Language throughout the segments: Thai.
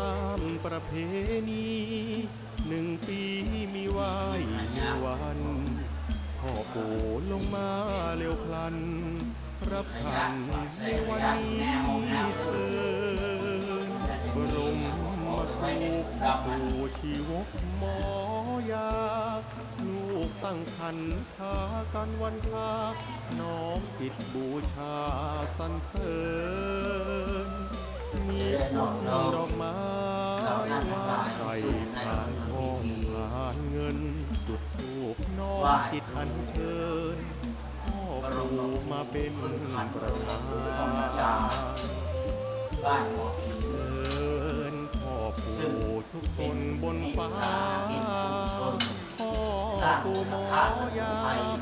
ตามประเพณีหนึ่งปีมีไหวหนึ่งวันพ่อปู่ลงมาเร็วพลัน รับขันในวันนี้เถินบรมมาครูปู่ชีวกหมอยา ลูกตั้งคันพากันวันพาน้อมติดบูชาสรรเสริญ มีพุ่มดอกไม้ใส่ผ่านทองผ่านเงิน จุดทูบน้อมจิตอัญเชิญพ่อครูมาเป็นประธานบ้านหมอเชิญพ่อปู่ทุกคนบนฟ้าพ่อปู่หมอยา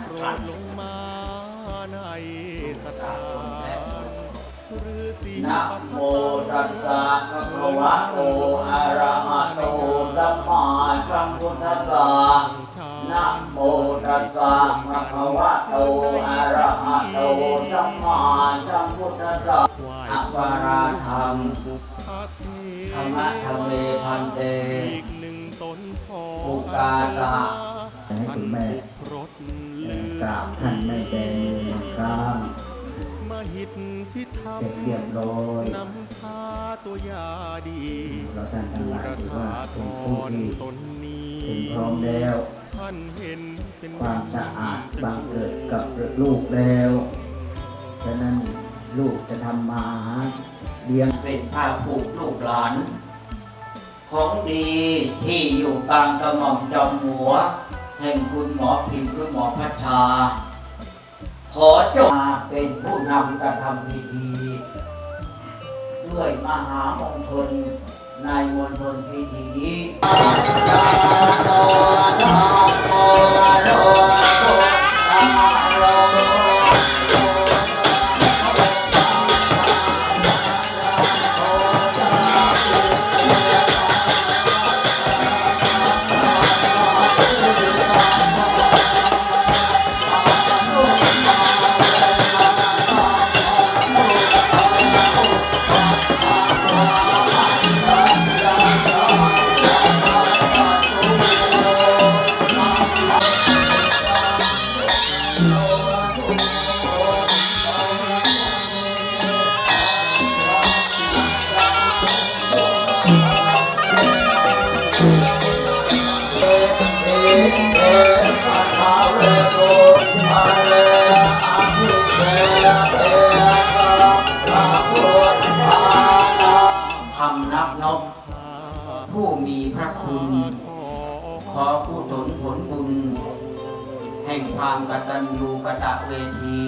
โปรดลงมาในสถาน นะโมตัสสะภะคะวะโตอะระหะโตสัมมาสัมพุทธัสสะนะโมตัสสะภะคะวะโตอะระหะโตสัมมาสัมพุทธัสสะอัปปาราธรรมธรรมะธรรมเมพันเตอีกหนึ่งตนพออุกาสะให้คุณแม่กราบท่านไม่เป็นครั้งมา หิตที่ทเสร็จเรียบร้อยำนำพาตัวยาดีเราท่านทั้งหลายประถือทาว่าทเป็นอผู้นที่ตนนี้ถึงพร้อมแล้วท่านเห็นเป็นความสะอาดบังเกิดกับลูกแล้วฉะนั้นลูกจะทำมาหาเลี้ยงเป็นผ้าผูกลูกหลานของดีที่อยู่กลางกระหม่อมจอมหัว แห่งคุณหมอพิมพ์คุณหมอพัชชา ขอจงมาเป็นผู้นำการทำพิธีด้วยมหามงคลในมณฑลพิธีนี้ ตัญญูกตะเวที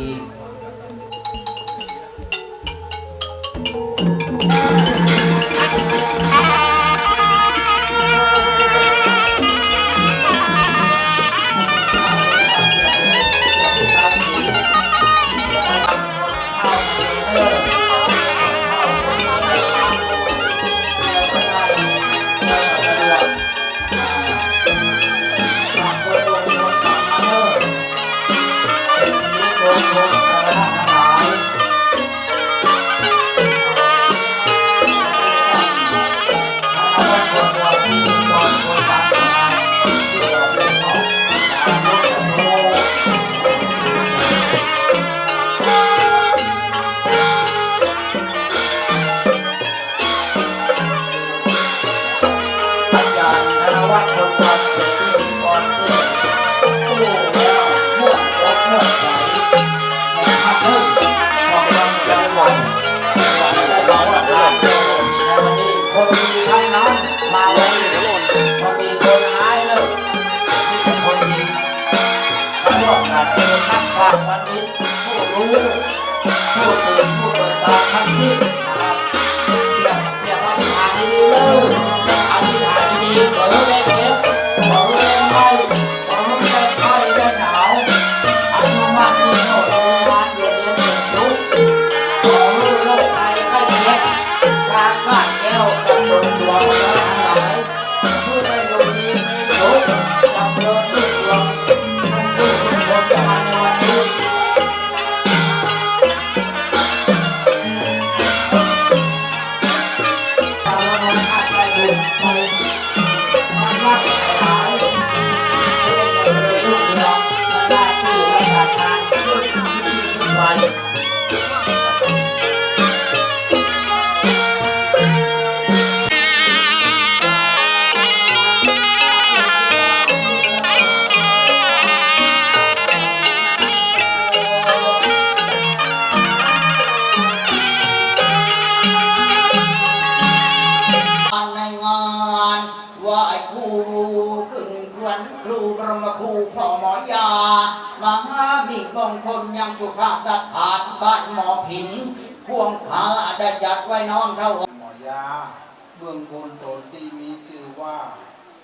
ม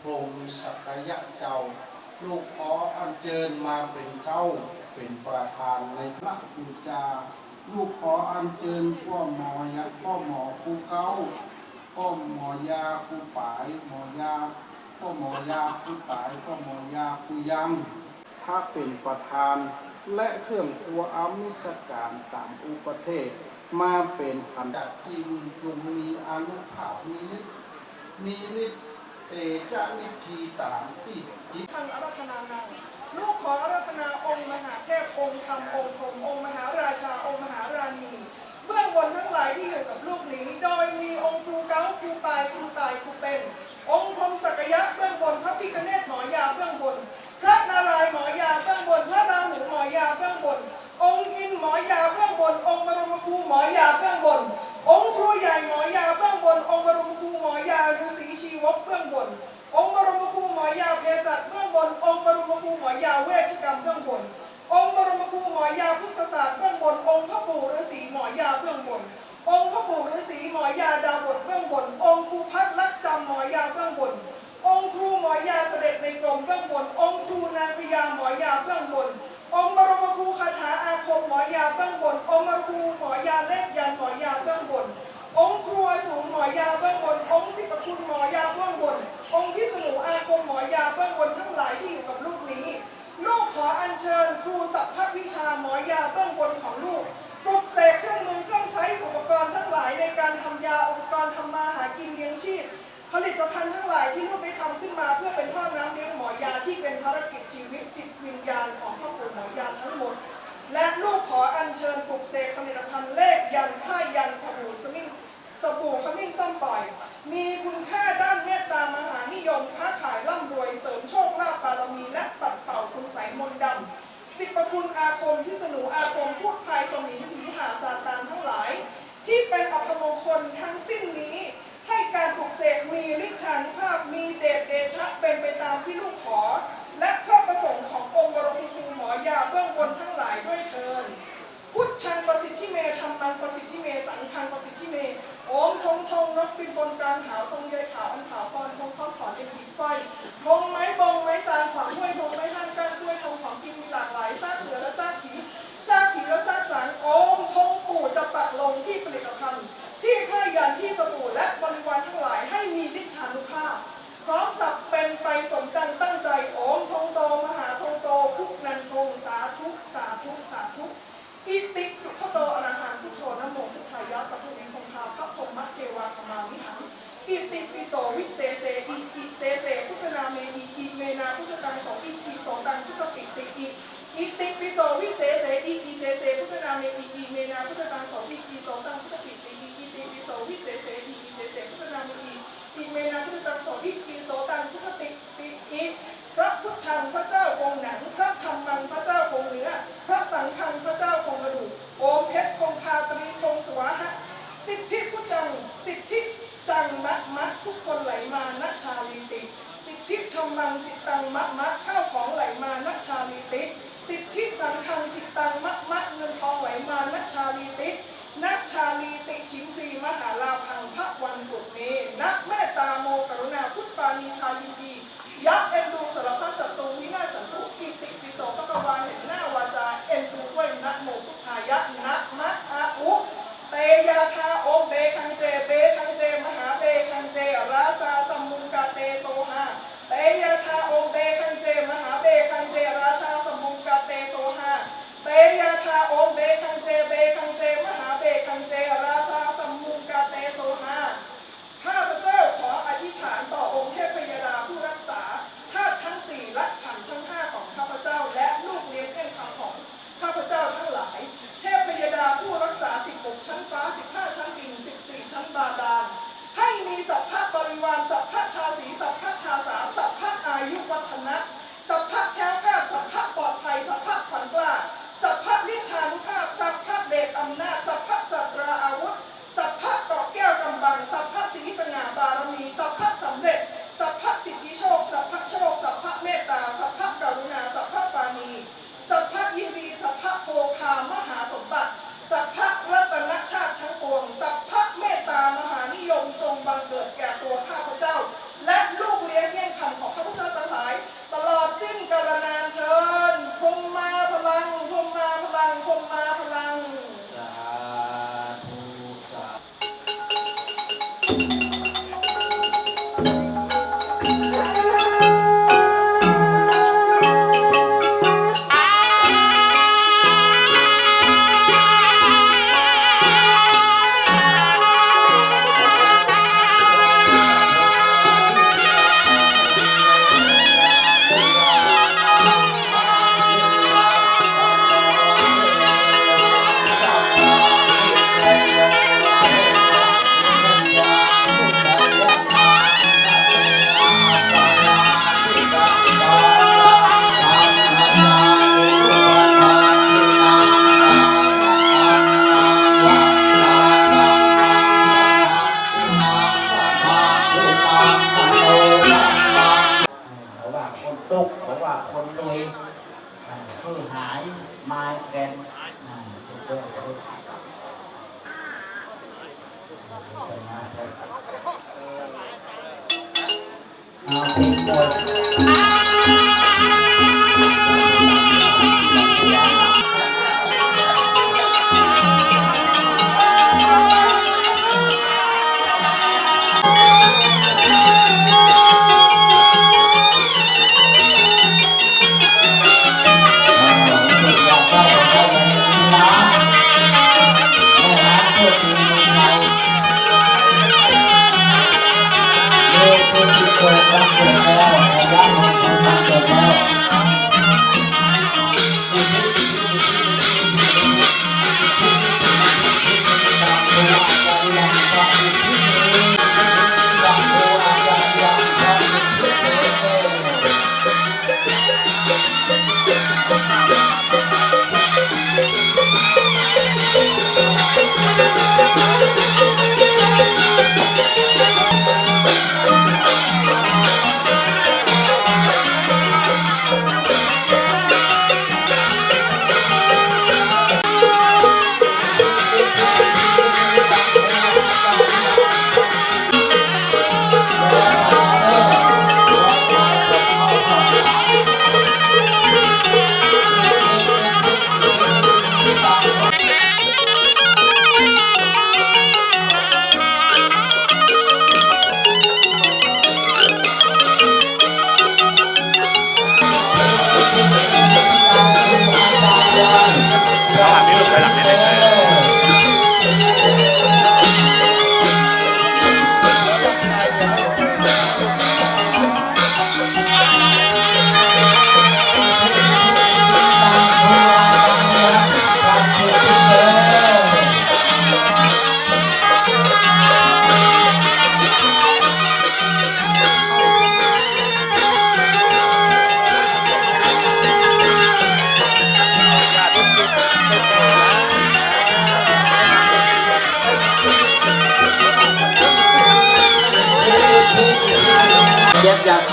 พรมสักยะเจ้า ลูกขออัญเชิญมาเป็นเจ้าเป็นประธานในพระบูจาลูกขออัญเชิญพ่อหมอยะพ่อหมอครูเก้าพ่อหมอยาครูปายหมอยาพ่อหมอยาครูปายพ่อหมอยาครูยังถ้าเป็นประธาน และเครื่องครัวอามิสการตามอุปเทศ มาเป็นขันดัที่มีจงมีอนุภาพมีฤทธิ์มีฤทธิ์ จะนิธีตามที่จิตทานอารัธนานังลูกขออารัธนาองค์มหาเทพองค์ธรรมองค์พรมองค์มหาราชาองค์มหาราณีเบื้องบนทั้งหลายที่อยู่กับลูกนี้ โดยมีองค์ครูเก้าครูตายครูตายครูเป็น องค์พรมสักยะเบื้องบนพระพิฆเนศหมอยาเบื้องบน พระนารายณ์หมอยาเบื้องบน พระราหูหมอยาเบื้องบน องค์ เบื้องบน องค์พระปู่ฤาษีหมอยาดาบทเบื้องบน องค์ครูพัดลักจำหมอยาเบื้องบน องค์ครูหมอยาเสด็จในกรมเบื้องบน องค์ครูนางพญาหมอยาเบื้องบน องค์บรมครูคาถาอาคมหมอยาเบื้องบน องค์บรครูหมอยาเล็บยันหมอยาเบื้องบน งฆังพระเจ้าคงกระดูกโอมเพชรคงคาตรีคงสวาหะสิทธิพุจัง สิทธิจังมะมะทุกคนไหลมาณชาลีติ สิทธิธรรมังจิตตังมะมะข้าวของไหลมาณชาลีติ สิทธิสังฆังจิตตังมะมะเงินทองไหลมาณชาลีติณชาลีติชิมพรีมหาลาพังพระวันบุตรเมนักเมตตาโมกรุณาพุทธปานีทายินดียักษ์เอ็นดูสารพัดศัตรูวินาศสันตุกิติปิโสปะกวาเห็นหน้า นะโมพุทธายะนะมะอาอุเตยาธาโอเบคังเจเบคังเจมหาเบคังเจราสาสมุงกาเตโซหาเตยาธาโอเบคังเจมหาเบคังเจราชาสมุงกาเตโซหาเตยาธาโอเบคังเจเบคังเจมหาเบคังเจราชาสมุงกาเตโ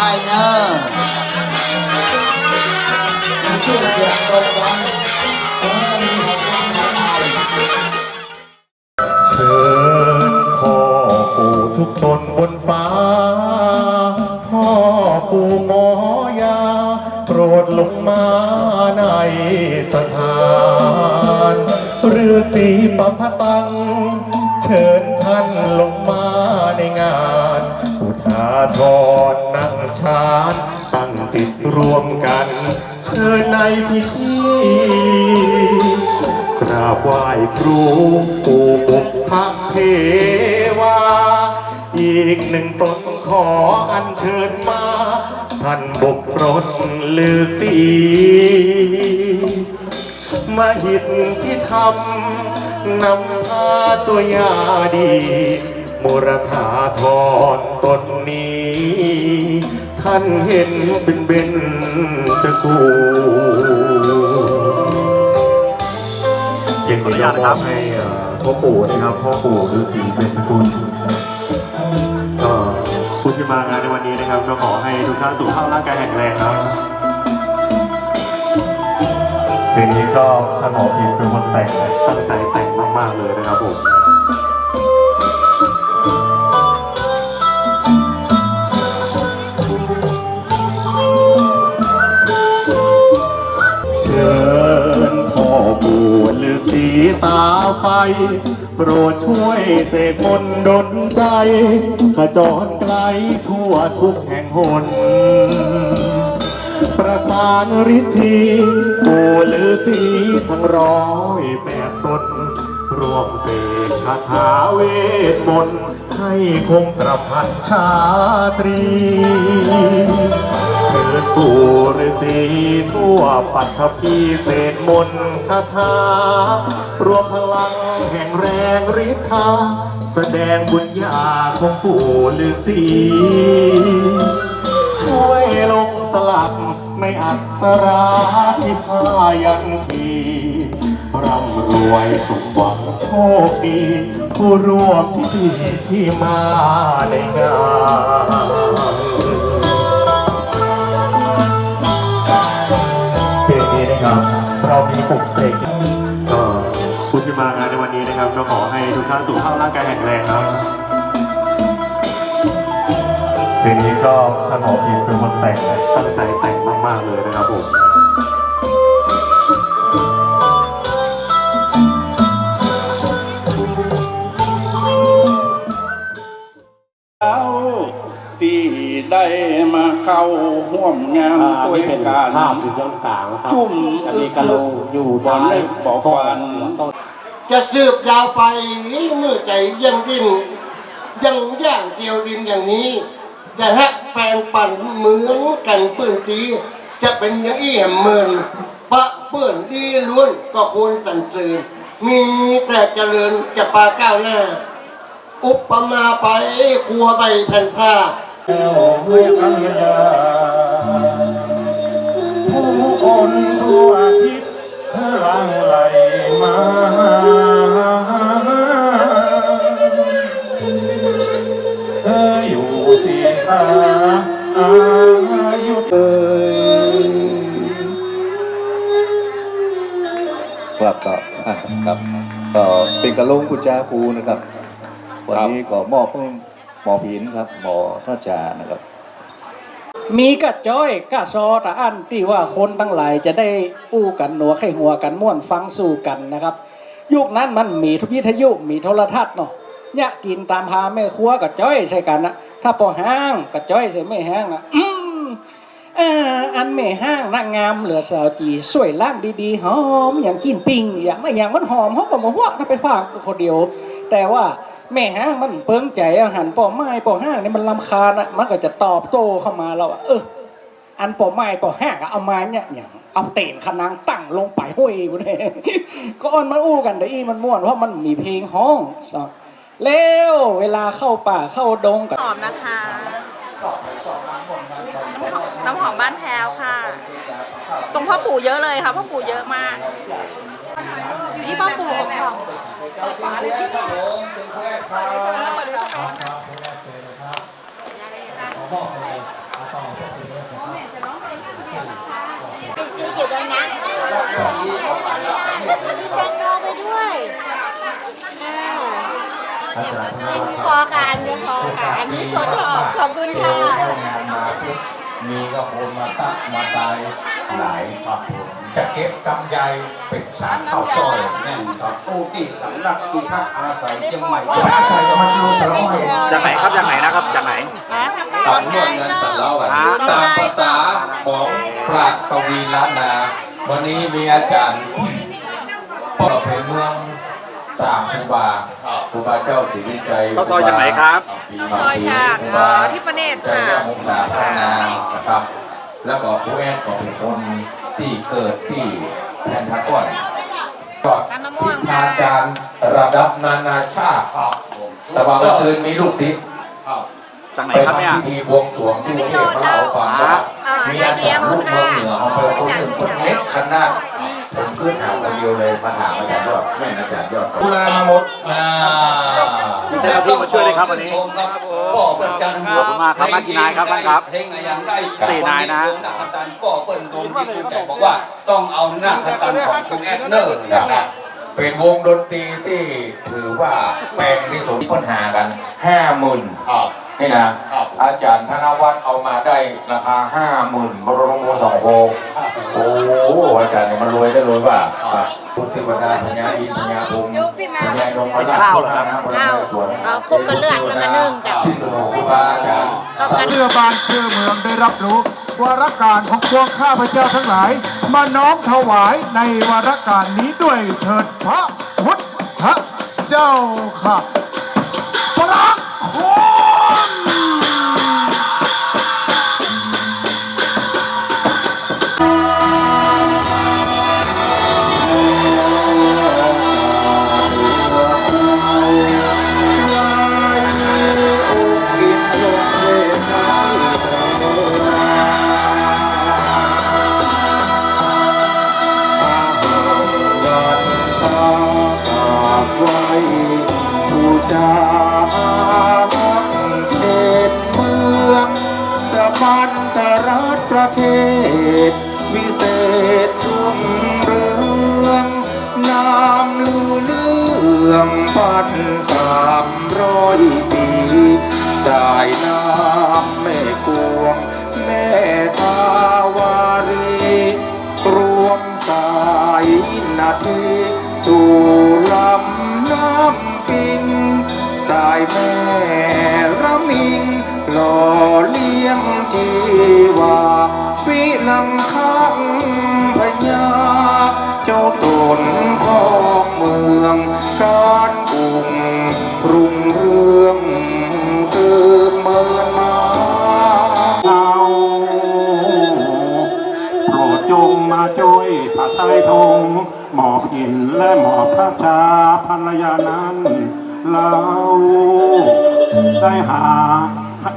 ไทยเนอะ พิธีกราบไหว้ครูปู่บุพเทวา อีกหนึ่งตนขออัญเชิญมา ท่านบกรถลือสีมาหิตที่ทำนำพาตัวยาดี มุรธาทรตนนี้ ท่านเห็นเป็นเบนจะกูยังขออนุญาตนะครับให้เอ่อพ่อปู่นะครับพ่อปู่ฤาษีเป็นสกุลก็ผู้ที่มางานในวันนี้นะครับก็ขอให้ทุกท่านสุขภาพร่างกายแข็งแรงครับเพลงนี้ก็ท่านหมอพิมเป็นคนแต่งตั้งใจแต่งมากๆเลยนะครับผม สีตาไฟ โปรดช่วยเสกมนต์ดลใจขจรไกลทั่วทุกแห่งหน ประสานฤทธีปู่ฤาษีทั้งร้อยแปดตนรวมเสกคาถาเวทมนต์ให้คงกระพันชาตรี เชิญปู่ฤาษีทั่วปัทภีเศษมนคาถารวมพลังแห่งแรงฤทธา แสดงบุญญาของปู่ฤาษีช่วยลงสลักในอักษราที่พายันทีร่ำรวยสุขหวังโชคดี ผู้ร่วมพิธีที่มาในงาน เรามีปลุกเสกก็ผู้ที่มางานในวันนี้นะครับก็ขอให้ทุกท่านสุขภาพร่างกายแข็งแรงครับเพลงนี้ก็ท่านหมอพีเป็นคนแต่งตั้งใจแต่งมากๆเลยนะครับผม ได้มาเข้าห่วมงานตัวการภาพอยู่ตรงกลางครับจุ่มอันนี้กะโหลกอยู่บอลเล็กบอฟันต้นจะสืบยาวไปเมื่อใจยังดิ้นยังย่างเดียวดินอย่างนี้จะฮักแปลงปั่นเหมือนกันเปื้อนจีจะเป็นอย่างอี้แหมเมินปะเปื้อนดีล้วนก็ควรสันเสริญมีแต่เจริญจะปาก้าวหน้า อุปมาไปครัวใบแผ่นผ้า ผู้คนทั่วทิศพลังไหลมาเธออยู่ที่อาอายุครับก็อะครับก็เป็นกระลงกุญแจครูนะครับ วันนี้ก็มอบให้ห มอผินครับหมอท่าจานะครับ มีกระจ้อยกระซอตะอันที่ว่าคนทั้งหลายจะได้อู้กันหนัวไข้หัวกันม่วนฟังสู่กันนะครับ ยุคนั้นมันมีทุกวิทยุมีโทรทัศน์เนาะเนี่ยกินตามพาแม่ครัวกระจ้อยใช่กันนะถ้าพอห้างกระจ้อยใส่ไม่ห้างอะอืมเอ่ออันไม่ห้างนางงามเหลือสาวจีสวยล่างดีๆหอมอย่างกินปิ้งอย่างไม่อย่างมันหอมเขาก็มาว่าถ้าไปฝากคนเดียว แต่ว่า แม่ห้างมันเปิงใจอาหารป่อไม้ป่อห้างนี่มันลำคาญอะมันก็จะตอบโต้เข้ามาเราอะเอออันป่อไม้ป่อห้างเอามาเนี่ยอย่างเอาเต่นขนางตั้งลงไปห้วยกูเนี่ยก็ออนมันอู้กันแต่อีมันม่วนเพราะมันมีเพลงห้องเร็วเวลาเข้าป่าเข้าดงกับหอมนะคะน้ำหอมบ้านแพรวค่ะ ตรงพ่อปู่เยอะเลยค่ะพ่อปู่เยอะมาก อยู่ที่พ่อปู่ค่ะที่อยู่ด้วยนะมีแตงโมไปด้วยพอค่ะอันนี้พอค่ะอันนี้ชชอบขอบคุณค่ะมีก็คนมาตักมาตาย หลายครับผมจะเก็บกำไยเป็นสารข้าวซอยแน่นครับผู้ที่สำนักที่พักอาศัยเชียงใหม่จะใส่จะมาชูสารอ้อยจากไหนครับจากไหนนะครับจากไหนตอนใจเจ้าตามภาษาของพระกวีล้านนา วันนี้มีอาจารย์พ่อเพเมืองสามครูบาครูบาเจ้าศรีวิจัยข้าวซอยจากไหนครับข้าวซอยจากเอ่อที่ประเนตรใจค่ะเรื่องมุกดาพัฒนานะครับ แล้วก็ผู้แอดก็เป็นคนที่เกิดที่แผ่นทากอนก็การมะม่วงทาค่ะงการระดับนานาชาติแต่ว่าเมื่อคืนมีลูกศิษย์จากไหนไปครับเนี่ยทำพิธีบวงสรวงที่กรุงเทพมหานครว่ามีอาจารย์ลูกเมืองเหนือของไปคนหนึ่งคนเล็กขนาด ผมขึ้นหาคนเดียวเลยมาถามอาจารย์ยอดแม่นอาจารย์ยอดดูแลมาหมดมีเจ้าหน้าที่มาช่วยเลยครับวันนี้ก็เปิดจันทร์ขอบคุณมากครับมากี่นายครับท่านครับเพลงอย่างได้สี่นายนะหน้าคันตันก็เปิดโดมที่ภูมิใจบอกว่าต้องเอาหน้าคันตันของคุณแอดเนอร์นะครับเป็นวงดนตรีที่ถือว่าแปลงที่สุดปัญหากันห้าหมื่นนี่นะอาจารย์ธนวัฒน์เอามาได้ราคาห้าหมื่นบรมโมสองโค โอ้โหอาจารย์เนี่ยมันรวยได้รวยป่ะพุทธิวดาพญาอินทร์พญาภูมิพญายมพระราชข้าวเหรอครับข้าวเอาคลุกกับเลือดแล้วมานึ่งกับพิษณุครูบาอาจารย์เข้ากันเพื่อบ้านเพื่อเมืองได้รับรู้วาระการของพวกข้าพเจ้าทั้งหลาย มาน้อมถวายในวาระการนี้ด้วยเถิดพระพุทธเจ้าค่ะ ผู้จาเขตเมืองสปันตรัฐประเทศ วิเศษรุ่งเรืองนามลือเรื่องพันสามร้อยปีสายน้ำแม่กวง แม่ทาวารีรวมสายนาทีสู่ายแม่ระมิงหล่อเลี้ยงจีวาวิลังคังพญาเจ้าตนพ่อเมืองการกรุงรุ่งเรืองสืบเมินมาเอาโปรดจงมาช่วยพระไทยทงหมอบหินและหมอบพระชาภรรยานั้น เราได้หา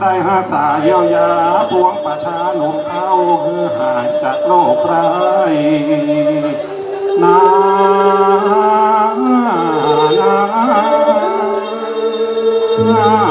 ได้หาสาเยียวยาพวงประชาหนุ่มเขาคือหายจากโรคร้ายนานา